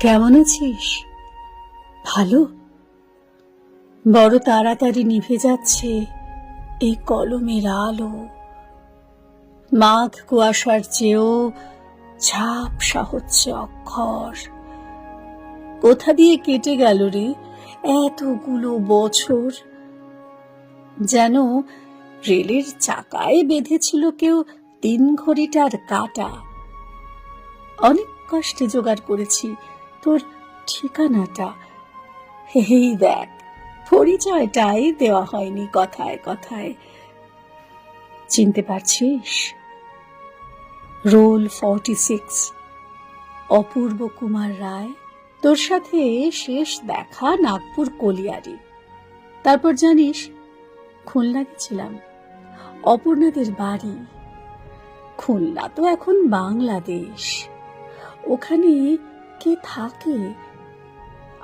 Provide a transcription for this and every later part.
কেমন আছিস? ভালো। বড় তাড়াতাড়ি নিভে যাচ্ছে এই কলমের আলো। মাঘ কুয়াশার চেয়েও ঝাপসা হচ্ছে অক্ষর। কোথা দিয়ে কেটে গেল রে এতগুলো বছর? যেন রেলের চাকায় বেঁধেছিল কেউ তিন ঘড়িটার কাটা। অনেক কষ্টে জোগাড় করেছি। তোর ঠিকানাটা? এই দেখ, পরিচয়টাই দেওয়া হয়নি কথায় কথায়। চিনতে পারছিস? Roll forty six, Apurba Kumar Roy, তোর সাথে শেষ দেখা নাগপুর কলিয়ারি। তারপর জানিস, খুলনা গেছিলাম, অপর্ণাদের বাড়ি। খুলনা তো এখন বাংলাদেশ। ওখানে কে থাকে?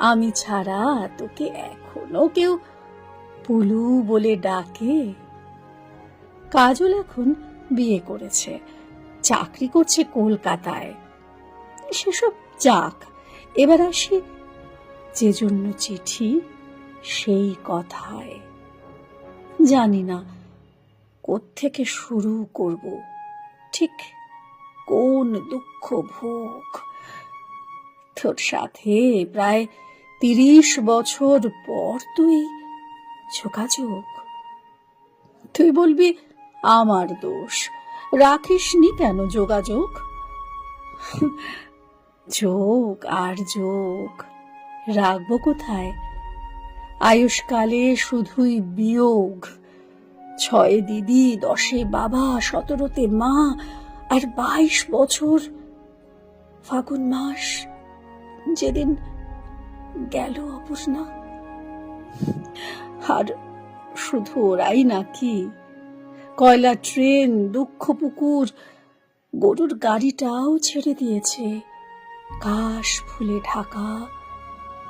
আমি ছাড়া তোকে এখনও কেউ পুলু বলে ডাকে। কাজল এখন বিয়ে করেছে, চাকরি করছে কলকাতায়। সেসব যাক, এবার আসি যে জন্য চিঠি সেই কথায়। জানি না কোত্থেকে শুরু করব, ঠিক কোন দুঃখ ভোগ তোর সাথে প্রায় তিরিশ বছর পর তুই যোগাযোগ। তুই বলবি, আমার দোষ। রাখিসনি কেন যোগাযোগ? যোগ আর যোগ। রাখব কোথায়? আয়ুষ্কালে শুধুই বিয়োগ। ছয়ে দিদি, দশে বাবা, সতেরোতে মা, আর বাইশ বছর ফাগুন মাস। যেদিন গেল অপূর্ণা, আর শুধু ওরাই নাকি, কয়লা, ট্রেন, দুঃখ, পুকুর, গরুর গাড়িটাও ছেড়ে দিয়েছে। কাশ ফুলে ঢাকা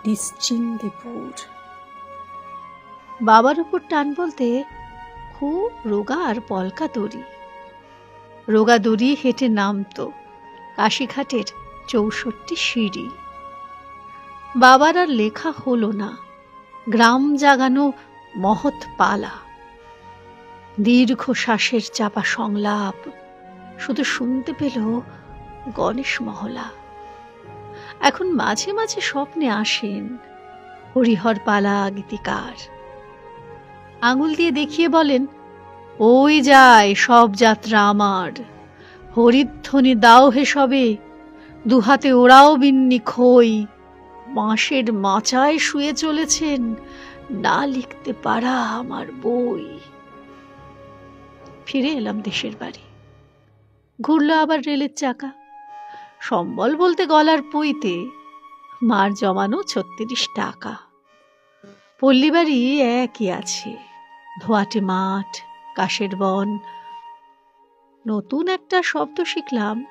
নিশ্চিন্দিপুর বাবার উপর টান বলতে খুব রোগা আর পলকা দড়ি। রোগা দড়ি হেঁটে নামতো কাশিঘাটের চৌষট্টি সিঁড়ি। বাবার আর লেখা হলো না। গ্রাম জাগানো মহৎ পালা। দীর্ঘ শ্বাসের চাপা সংলাপ। শুধু শুনতে পেল গণেশ মহলা। এখন মাঝে মাঝে স্বপ্নে আসেন হরিহর পালা গীতিকার। আঙুল দিয়ে দেখিয়ে বলেন, ওই যায় সব যাত্রা আমার। হরিধ্বনি দাও হে সবে। দুহাতে ওরাও বিন্নি খই। বাঁশের মাচায় শুয়ে চলেছেন, না লিখতে পারা আমার বই। ফিরে এলাম দেশের বাড়ি। ঘুরলো আবার রেলের চাকা। সম্বল বলতে গলার পইতে মার জমানো ছত্রিশ টাকা। পল্লীবাড়ি একই আছে, ধোয়াটে মাঠ, কাশের বন। নতুন একটা শব্দ শিখলাম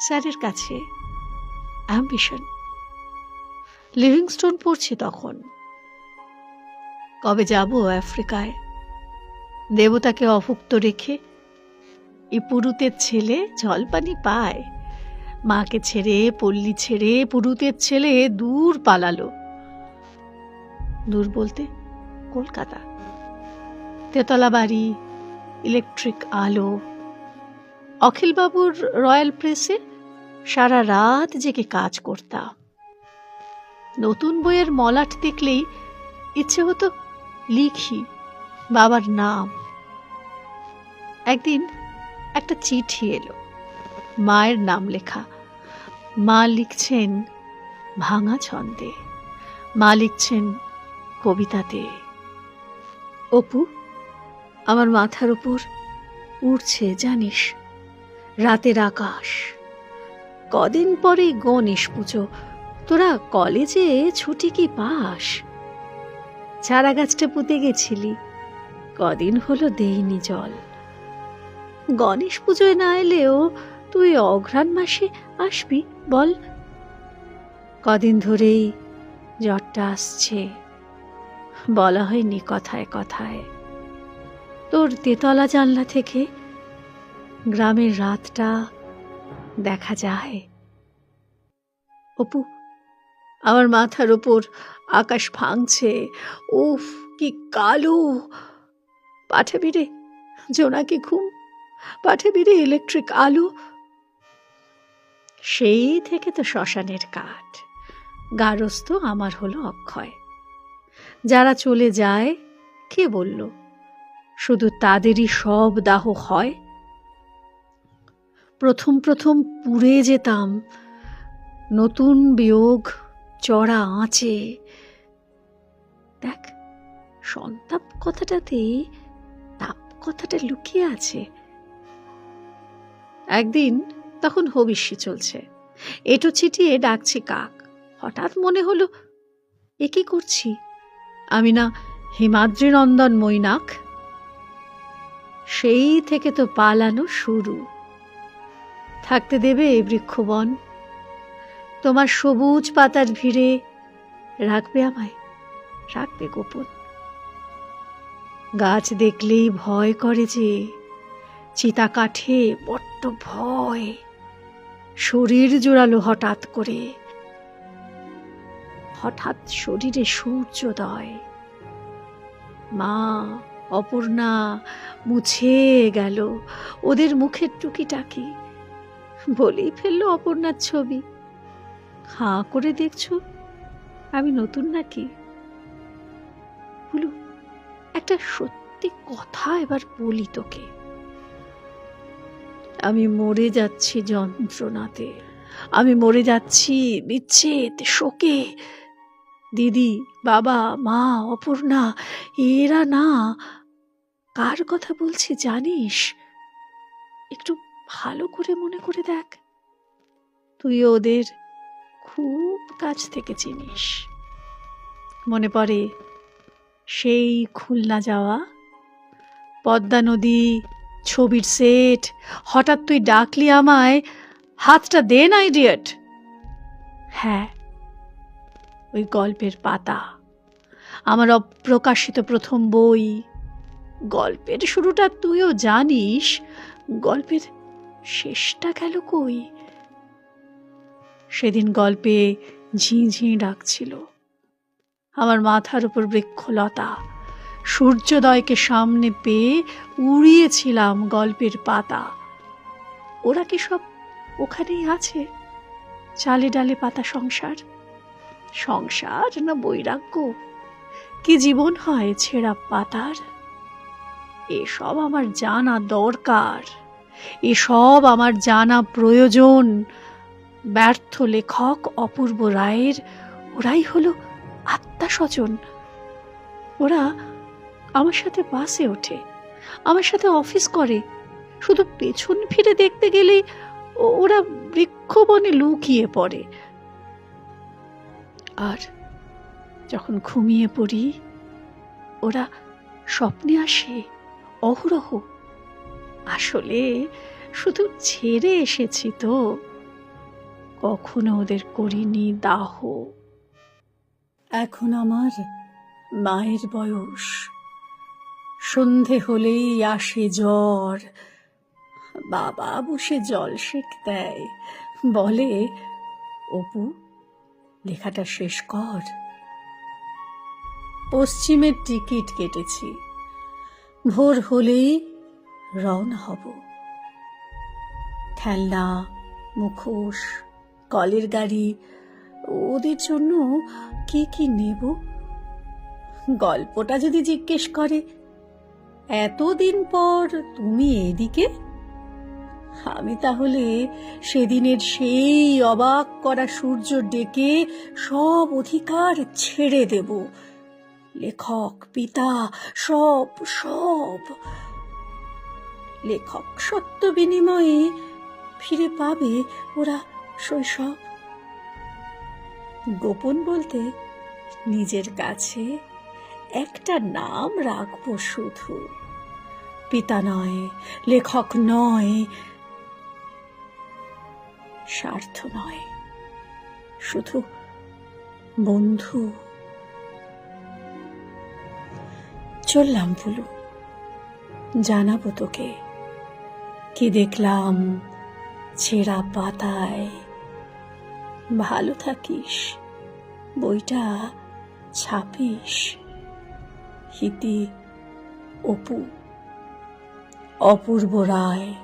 স্যারের কাছে। অ্যাম্বিশন লিভিংস্টোন পড়ছি তখন। কবে যাব আফ্রিকায়? দেবতাকে অভুক্ত রেখে এ পুরুতের ছেলে জলপানি পায়। মাকে ছেড়ে, পল্লী ছেড়ে পুরুতের ছেলে দূর পালালো। দূর বলতে কলকাতা। তেতলা বাড়ি, ইলেকট্রিক আলো। অখিলবাবুর রয়্যাল প্রেসে সারা রাত জেগে কাজ করতাম। নতুন বইয়ের মলাট দেখলেই ইচ্ছে হতো লিখি বাবার নাম। একদিন একটা চিঠি এলো, মায়ের নাম লেখা। মা লিখছেন ভাঙা ছন্দে, মা লিখছেন কবিতাতে। অপু, আমার মাথার উপর উড়ছে, জানিস, রাতের আকাশ। কদিন পরে গণেশ পুজো তোরা কলেজে ছুটি কি পাস? চারা গাছটা পুঁতে গেছিলি। কদিন হলো দেইনি জল। গণেশ পুজোয় না এলেও তুই অঘ্রাণ মাসে আসবি, বল। কদিন ধরেই জ্বরটা আসছে। বলা হয়নি কথায় কথায়। তোর তেতলা জানলা থেকে গ্রামের রাতটা দেখা যায়। অপু আমার মাথার ওপর আকাশ ভাঙছে। উফ, কি কালো! পাঠাবি রে, জোনাকি ঘুম। পাঠাবি রে ইলেকট্রিক আলো। সেই থেকে তো শ্মশানের কাঠ। গারস্থ আমার হলো অক্ষয়। যারা চলে যায়, কে বলল? শুধু তাদেরই সব দাহ হয়। প্রথম প্রথম পুড়ে যেতাম। নতুন বিয়োগ চড়া আঁচে দেখ, সন্তাপ কথাটাতে তাপ কথাটা লুকিয়ে আছে। একদিন তখন হবিষ্যি চলছে। এটো ছিটিয়ে ডাকছি কাক। হঠাৎ মনে হলো, এ কি করছি? আমি না হিমাদ্রি নন্দন মৈনাক? সেই থেকে তো পালানো শুরু। থাকতে দেবে এই বৃক্ষবন। তোমার সবুজ পাতার ভিড়ে রাখবে আমায়, রাখবে গোপন। গাছ দেখলেই ভয় করে যে চিতা কাঠে বড্ড ভয়। শরীর জোড়ালো হঠাৎ করে। হঠাৎ শরীরে সূর্যোদয়। মা, অপর্ণা মুছে গেল। ওদের মুখের টুকিটাকি। বলেই ফেলল অপর্ণার ছবি। হাঁ করে দেখছ? আমি নতুন নাকি? বলু, একটা সত্যি কথা এবার বলি তোকে। আমি মরে যাচ্ছি যন্ত্রণাতে। আমি মরে যাচ্ছি বিচ্ছেদ, শোকে। দিদি, বাবা, মা, অপর্ণা, এরা না কার কথা বলছি জানিস? একটু ভালো করে মনে করে দেখ। তুই ওদের খুব কাছ থেকে চিনিস। মনে পড়ে সেই খুলনা যাওয়া? পদ্মা নদী, ছবির সেট, হঠাৎ তুই ডাকলি আমায়, হাতটা দে না ইডিয়ট হ্যাঁ ওই গল্পের পাতা। আমার অপ্রকাশিত প্রথম বই। গল্পের শুরুটা তুইও জানিস, গল্পের শেষটা গেল কই? সেদিন গল্পে ঝি ঝি ডাকছিল। আমার মাথার উপর বৃক্ষলতা, সূর্যোদয়কে সামনে পেয়ে উড়িয়েছিলাম গল্পের পাতা। ওরা কি সব ওখানেই আছে? চালে ডালে পাতা সংসার? সংসার না বৈরাগ্য? কি জীবন হয় ছেঁড়া পাতার? এসব আমার জানা দরকার, এসব আমার জানা প্রয়োজন। ব্যর্থ লেখক অপূর্ব রায়ের, ওরাই হলো আত্মা স্বজন। ওরা আমার সাথে বাসে ওঠে, আমার সাথে অফিস করে। শুধু পেছন ফিরে দেখতে গেলেই ওরা বৃক্ষবনে লুকিয়ে পড়ে। আর যখন ঘুমিয়ে পড়ি, ওরা স্বপ্নে আসে, অহরহ। আসলে শুধু ছেড়ে এসেছি তো। কখনো ওদের করিনি দাহ। এখন আমার মায়ের বয়স। সন্ধে হলেই আসে জ্বর। বাবা বসে জল সেক দেয়। বলে, অপু, লেখাটা শেষ কর। পশ্চিমের টিকিট কেটেছি। ভোর হলেই রওনা হব। খেলনা, মুখোশ কলের গাড়ি, ওদের জন্য কি কি নেব? গল্পটা যদি জিজ্ঞেস করে, এতদিন পর তুমি এদিকে? আমি তাহলে সেদিনের সেই অবাক করা সূর্য ডেকে সব অধিকার ছেড়ে দেব। লেখক, পিতা, সব সব। লেখক সত্য বিনিময়ে ফিরে পাবে ওরা শৈশব। গোপন বলতে নিজের কাছে একটা নাম রাখব শুধু। পিতা নয়, লেখক নয়, স্বার্থ নয়। শুধু বন্ধু। চললাম ভুলু জানাব তোকে। কি দেখলাম ছেঁড়া পাতায় ভালো থাকিস বইটা ছাপিস। হিতি অপু অপূর্ব রায়।